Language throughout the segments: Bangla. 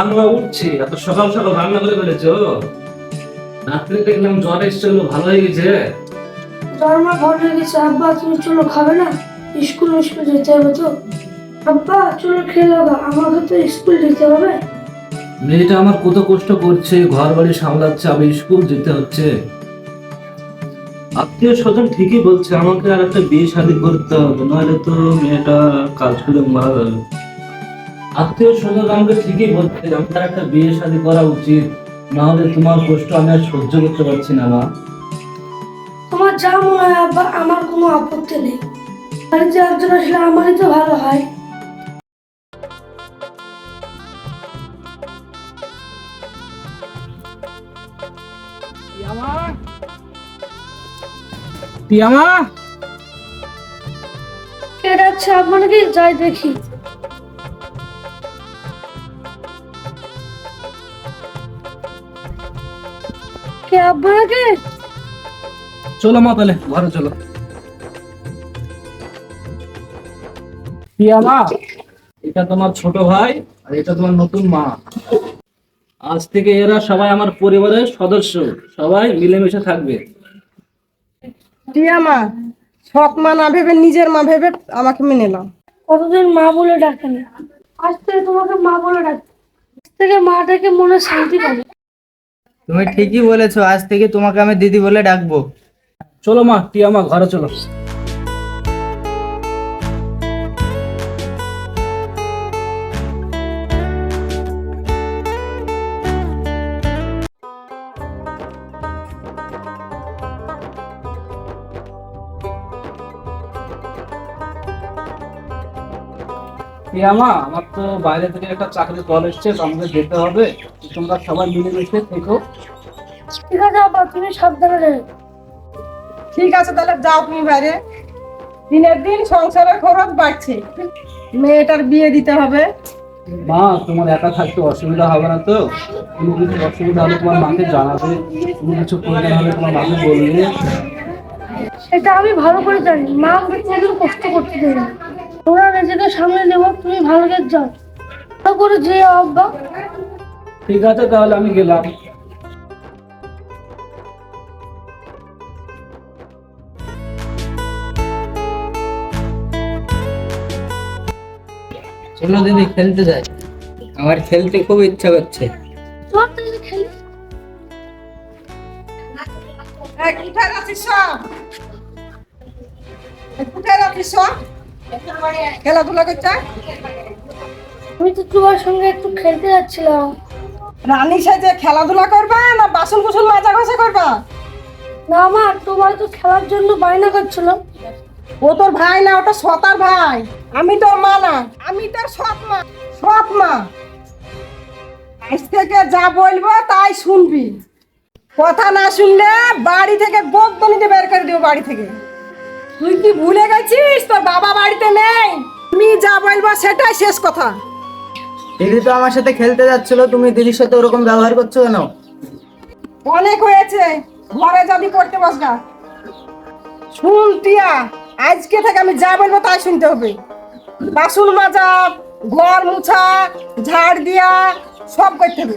আমরা উঠছি এত সকাল সকাল রান্না করে ফেলেছো। রাত্রে দেখলাম জ্বর এসেছিল ভালো হয়ে গেছে। জ্বর মা ভালো হয়ে গেছে। আব্বা তুমি চলো খাবে না? স্কুল স্কুল যেতে হবে তো। আব্বা চলো খেয়ে যাব আমাকে তো স্কুল যেতে হবে। মেয়েটা আমার কত কষ্ট করছে ঘর বাড়ি সামলাচ্ছে, আমি স্কুল যেতে হচ্ছে। আত্মীয় স্বজন ঠিকই বলছে, আমাকে আর একটা বিয়ে শাদী করতে হবে নাহলে তো মেয়েটা কাজ করে মারা যাবে। আত্মীয় স্বজন আমাকে ঠিকই বলছে আমার একটা বিয়ে শাদী করা উচিত, নাহলে তোমার কষ্ট আমি আর সহ্য করতে পারছি না, মা। তোমার যা মনে হয়, আব্বা, আমার কোনো আপত্তি নেই। বাড়িতে একজন আসলে আমারই তো ভালো হয়। টিয়ামা কে যাচ্ছে আব্বা যাই দেখি। কে আব্বা নাকি চলো মা তাহলে ঘরে চলো। টিয়ামা এটা তোমার ছোট ভাই আর এটা তোমার নতুন মা। আজ থেকে এরা সবাই আমার পরিবারের সদস্য সবাই মিলেমিশে থাকবে। টিয়া মা সৎ মা না ভেবে নিজের মা ভেবে আমাকে মেনে নাও। কতদিন মা বলে ডাকে না? আজ থেকে তোমাকে মা বলে ডাক আজ থেকে মা ডাকে মনে শান্তি পাবে। তুমি ঠিকই বলেছ আজ থেকে তোমাকে আমি দিদি বলে ডাকবো। চলো মা টিয়া মা ঘরে চলো। টিয়ামা আমার তো বাইরে থেকে একটা চাকরির কল এসছে তো আমাকে যেতে হবে। তোমরা সবাই মিলেমিশে থেকো। ঠিক আছে আব্বা তুমি সাবধানে রেখো ঠিক আছে তাহলে যাও তুমি বাইরে। দিনের দিন সংসারের খরচ বাড়ছে। মেয়েটার বিয়ে দিতে হবে। মা তোমার একা থাকতে অসুবিধা হবে না তো? কোনো কিছু অসুবিধা হলে তোমার মাকে জানাবে। কোনো কিছু প্রয়োজন হলে তোমার মাকে বলবে। সেটা আমি ভালো করে জানি। মা আমাকে কষ্ট করতে না। তোমরা নিজেকে সামনে নেব তুমি ভালো করে যাও। ভালো করে যেও আব্বা। ঠিক আছে তাহলে আমি গেলাম। চলো দিদি খেলতে যাই। আমার খেলতে খুব ইচ্ছা করছে। তোমার তো খেলি কোথায় আছিস সব এই, কোথায় আছিস সব খেলাধুলা করছে? আমি তো তোমার সঙ্গে একটু খেলতে যাচ্ছিলাম। রানী সাজে খেলাধুলা করবা না বাসন কুসন মাজা ঘষা করবা? না মা তোমার তো খেলার জন্য বায়না করছিল ও তোর ভাই না ওটা সতার ভাই। আমি তোর মা না আমি তোর সৎ মা। সৎ মা। আজ থেকে যা বলব তাই শুনবি। কথা না শুনলে বাড়ি থেকে বকদনিতে বের করে দিও বাড়ি থেকে। তুই কি ভুলে গেছিস? তোর বাবা বাড়িতে নেই। আমি যা বলব সেটাই শেষ কথা। দিদি তো আমার সাথে খেলতে যাচ্ছিল তুমি দিদির সাথে ওরকম ব্যবহার করছ কেন? অনেক হয়েছে। ঘরে যাবি পড়তে বসগা শুন টিয়া আজকে থেকে আমি যা বলব তাই শুনতে হবে। বাসন মাজা ঘর মুছা ঝাড় দিয়া সব করতে হবে।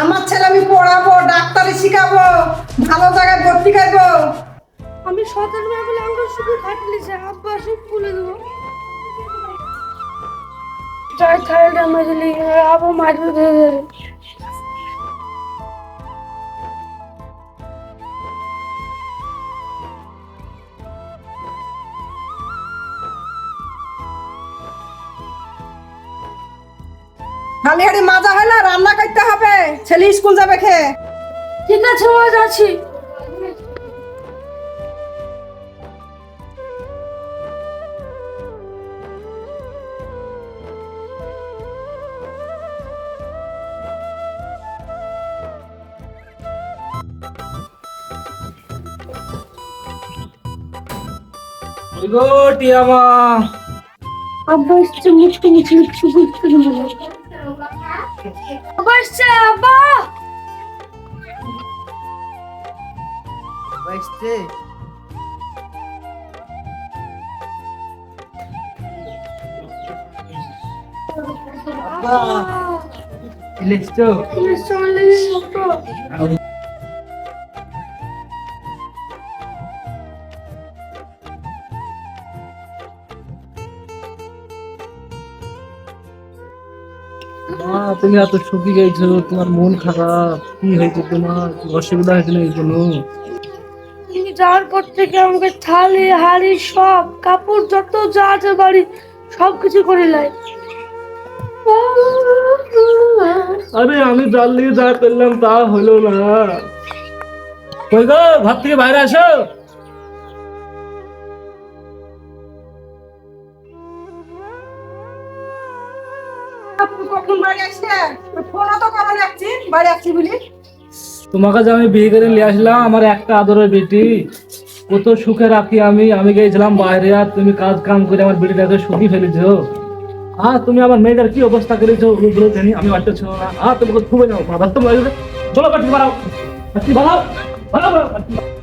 আমার ছেলে আমি পড়াবো, ডাক্তারি শিখাবো, ভালো জায়গায় ভর্তি করব। আমি সতেরো মেয়ে বলে আমাকে শুধু হাত আব্বা সব খুলে দেবো। তাই থাইরয়েড আমার আবু ধরে ধরে খালি হাড়ি মাজা হয় না রান্না করতে হবে। ছেলে স্কুল যাবে খেয়ে ঠিক আছে মা যাচ্ছি। গো টিয়ামা। আব্বা এসছে মুখে মুখে একটু দেবো আব্বা এসছে আব্বা বসছে ইলেসছো চলে মা তুমি এত শুকিয়ে গেছো তোমার মন খারাপ। কি হয়েছে তোমার? অসুবিধা হয়েছে নাকি কোনো তুমি যাওয়ার পর থেকে আমাকে থালি হাড়ি সব কাপড় যত যা আছে বাড়ি সব কিছু করে লাই। আরে আমি জানলি যা করলাম তা হলো না। ঘর থেকে বাইরে আসো। তোমাকে যে আমি বিয়ে করে নিয়ে আসলাম, আমার একটা আদরের বেটি। কত সুখে রাখি আমি। আমি গিয়েছিলাম বাইরে আর তুমি কাজ কাম করে আমার বেটিটাকে সুখী ফেলেছো। হ্যাঁ তুমি আমার মেয়েটার কি অবস্থা করেছ? আমি বাড়িতে ছিল না। হ্যাঁ তোমাকে খুবই নাও মাথা তো চলো বাড়ি বাড়াও। বাড়ি বাড়াও। বাড়াও।